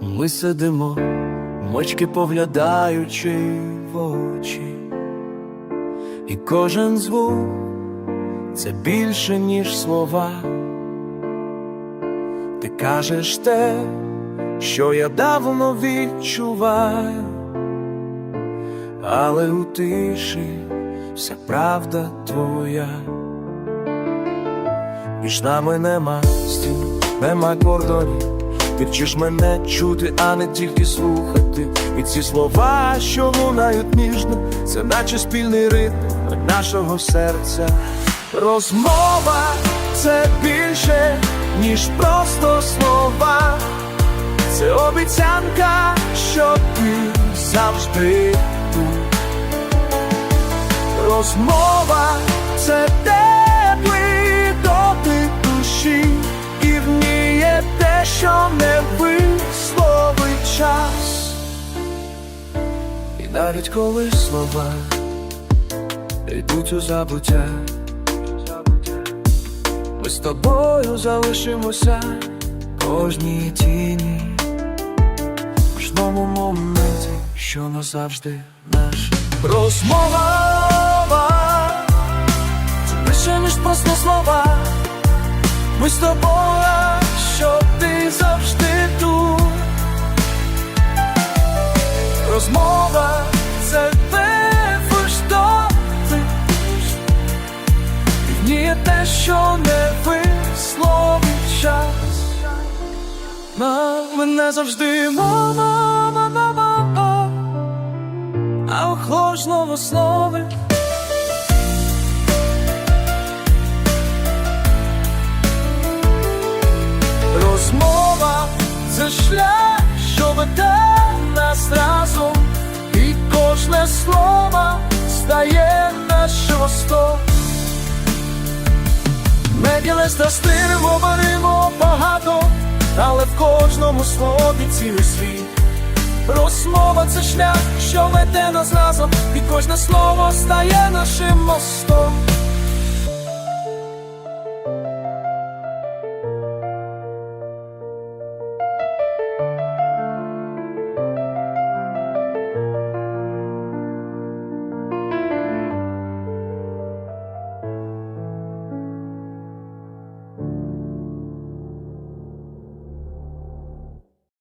Ми сидимо, мочки поглядаючи в очі, і кожен звук це більше, ніж слова. Ти кажеш те, що я давно відчуваю, але у тиші вся правда твоя. Між нами нема стін, нема кордонів. Ти вчиш мене чути, а не тільки слухати. І ці слова, що лунають ніжно, це наче спільний ритм нашого серця. Розмова це більше, ніж просто слова. Це обіцянка, що ти завжди тут. Розмова це теплий дотик душі, що не висловить час. І навіть коли слова йдуть у забуття, ми з тобою залишимося кожній тіні, в кожному моменті, що назавжди наш. Розмова це більше, ніж просто слова. Ми з тобою, завжди тут. Розмова це ти І є те, що не висловить час. Мене завжди мама, мама, мама, а охолоджного слови. Це шлях, що веде нас разом, і кожне слово стає наш росток. Меділес та стиль говоримо багато, але в кожному слові цілий світ. Розмова це шлях, що веде нас разом, і кожне слово стає нашим мостом.